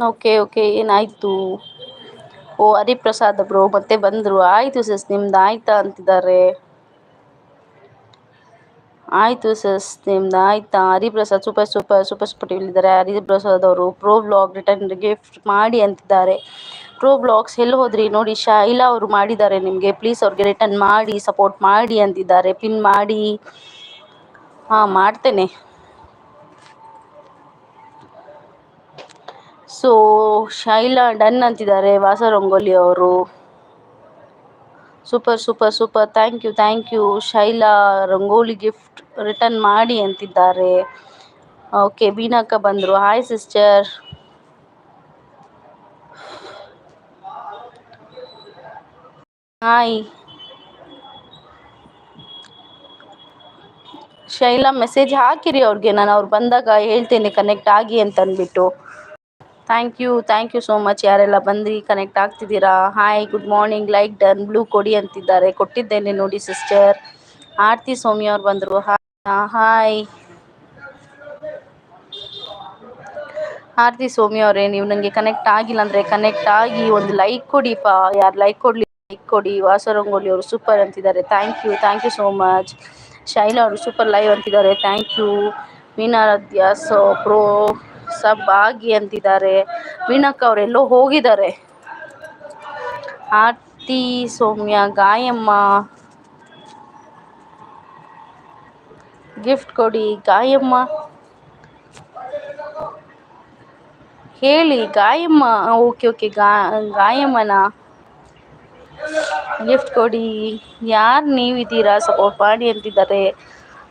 Okay okay ಏನಾಯಿತು? ಓ, Hariprasad bro ಮತ್ತೆ ಬಂದರು. ಆಯಿತು ಸಸ್ ನಿಮ್ದು ಆಯ್ತಾ ಅಂತಿದ್ದಾರೆ. ಆಯಿತು ಸಸ್ ನಿಮ್ದು ಆಯ್ತಾ? Hariprasad super super super super ಹೇಳಿದ್ದಾರೆ. ಹರಿಪ್ರಸಾದ್ ಅವರು ಪ್ರೋ ಬ್ಲಾಗ್ ರಿಟರ್ನ್ ಗಿಫ್ಟ್ ಮಾಡಿ ಅಂತಿದ್ದಾರೆ. ಪ್ರೋ ಬ್ಲಾಗ್ಸ್ ಎಲ್ಲಿ ಹೋದ್ರಿ? ನೋಡಿ, ಶೈಲಾ ಅವರು ಮಾಡಿದ್ದಾರೆ ನಿಮಗೆ. ಪ್ಲೀಸ್ ಅವ್ರಿಗೆ ರಿಟರ್ನ್ ಮಾಡಿ ಸಪೋರ್ಟ್ ಮಾಡಿ ಅಂತಿದ್ದಾರೆ. ಪಿನ್ ಮಾಡಿ. ಹಾಂ, ಮಾಡ್ತೇನೆ. ಸೊ ಶೈಲಾ ಡನ್ ಅಂತಿದ್ದಾರೆ ವಾಸ ರಂಗೋಲಿ ಅವರು. Super super super thank you thank you Shaila Rangoli gift return ಮಾಡಿ ಅಂತಿದ್ದಾರೆ. ಓಕೆ ಬೀನಕ್ಕ ಬಂದರು. Hi sister hi Shaila message ಹಾಕಿರಿ ಅವ್ರಿಗೆ. ನಾನು ಅವ್ರು ಬಂದಾಗ ಹೇಳ್ತೇನೆ ಕನೆಕ್ಟ್ ಆಗಿ ಅಂತ ಅಂದ್ಬಿಟ್ಟು. Thank you thank you so much ಯಾರೆಲ್ಲ ಬಂದು ಕನೆಕ್ಟ್ ಆಗ್ತಿದ್ದೀರಾ? Hi good morning like done blue ಕೊಡಿ ಅಂತಿದ್ದಾರೆ. ಕೊಟ್ಟಿದ್ದೇನೆ ನೋಡಿ ಸಿಸ್ಟರ್ ಆರತಿ ಸೌಮ್ಯ ಅವ್ರು ಬಂದರು. ಹಾಯ್ ಆರತಿ ಸೌಮ್ಯ ಅವರೇ, ನೀವು ನನಗೆ ಕನೆಕ್ಟ್ ಆಗಿಲ್ಲ ಅಂದರೆ ಕನೆಕ್ಟ್ ಆಗಿ ಒಂದು ಲೈಕ್ ಕೊಡಿಪ್ಪ. ಯಾರು ಲೈಕ್ ಕೊಡಲಿ ಲೈಕ್ ಕೊಡಿ. ವಾಸರಂಗೋಲಿ ಅವರು ಸೂಪರ್ ಅಂತಿದ್ದಾರೆ. Thank you thank you so much Shaila ಅವರು ಸೂಪರ್ ಲೈವ್ ಅಂತಿದ್ದಾರೆ. Thank you Meenaradhya so pro ಸಬ್ ಆಗಿ ಅಂತಿದ್ದಾರೆ. ವೀಣಕ್ಕ ಅವರೆಲ್ಲೋ ಹೋಗಿದ್ದಾರೆ. ಆರ್ತಿ ಸೌಮ್ಯ, ಗಾಯಮ್ಮ. ಗಿಫ್ಟ್ ಕೊಡಿ, ಗಾಯಮ್ಮ. ಹೇಳಿ, ಗಾಯಮ್ಮ. ಓಕೆ ಓಕೆ ಗಾಯಮ್ಮನ. ಗಿಫ್ಟ್ ಕೊಡಿ. ಯಾರು ನೀವಿದ್ದೀರಾ? ಸಪೋರ್ಟ್ ಮಾಡಿ ಅಂತಿದ್ದಾರೆ.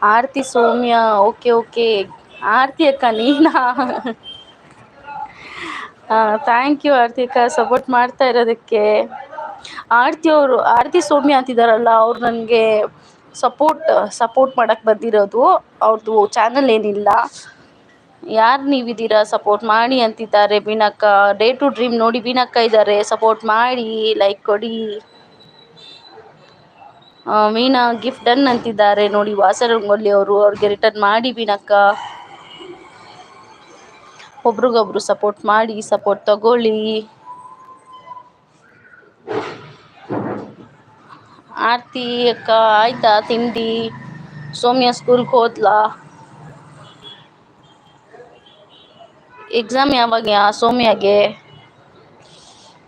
ಆರತಿ ಸೌಮ್ಯ, ಓಕೆ ಓಕೆ. ಆರತಿ ಅಕ್ಕ, ನೀನಾ? ಥ್ಯಾಂಕ್ ಯು ಆರತಿ ಅಕ್ಕ ಸಪೋರ್ಟ್ ಮಾಡ್ತಾ ಇರೋದಕ್ಕೆ. ಆರತಿ ಅವರು, ಆರತಿ ಸೌಮ್ಯ ಅಂತಿದ್ದಾರಲ್ಲ ಅವ್ರು ನನಗೆ ಸಪೋರ್ಟ್ ಸಪೋರ್ಟ್ ಮಾಡಕ್ಕೆ ಬಂದಿರೋದು. ಅವ್ರದ್ದು ಚಾನಲ್ ಏನಿಲ್ಲ. ಯಾರು ನೀವಿದ್ದೀರಾ? ಸಪೋರ್ಟ್ ಮಾಡಿ ಅಂತಿದ್ದಾರೆ ಬೀನಕ್ಕ ಡೇ ಟು ಡ್ರೀಮ್ ನೋಡಿ ಬೀನಕ್ಕ ಇದ್ದಾರೆ. ಸಪೋರ್ಟ್ ಮಾಡಿ ಲೈಕ್ ಕೊಡಿ. ಮೀನಾ ಗಿಫ್ಟ್ ಡನ್ ಅಂತಿದ್ದಾರೆ ನೋಡಿ ವಾಸರಂಗೊಲ್ಲಿ ಅವರು, ಅವ್ರಿಗೆ ರಿಟರ್ನ್ ಮಾಡಿ ಬೀನಕ್ಕ ಒಬ್ರಿಗೊಬ್ರು ಸಪೋರ್ಟ್ ಮಾಡಿ ಸಪೋರ್ಟ್ ತಗೊಳ್ಳಿ. ಆರ್ತಿ ಅಕ್ಕ, ಆಯ್ತಾ ತಿಂಡಿ? ಸೌಮ್ಯ ಸ್ಕೂಲ್ಗೆ ಹೋದ್ಲಾ? ಎಕ್ಸಾಮ್ ಯಾವಾಗ ಸೌಮ್ಯಾಗೆ?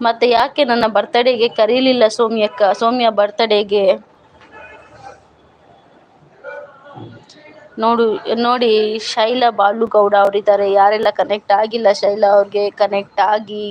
ಮತ್ತೆ ಯಾಕೆ ನನ್ನ ಬರ್ತಡೇಗೆ ಕರೀಲಿಲ್ಲ ಸೌಮ್ಯಕ್ಕ? ಸೌಮ್ಯ ಬರ್ತಡೇಗೆ ನೋಡು ನೋಡಿ ಶೈಲಾ ಬಾಲುಗೌಡ ಅವರಿದ್ದಾರೆ. ಯಾರೆಲ್ಲ ಕನೆಕ್ಟ್ ಆಗಿಲ್ಲ ಶೈಲಾ ಅವ್ರಿಗೆ ಕನೆಕ್ಟ್ ಆಗಿ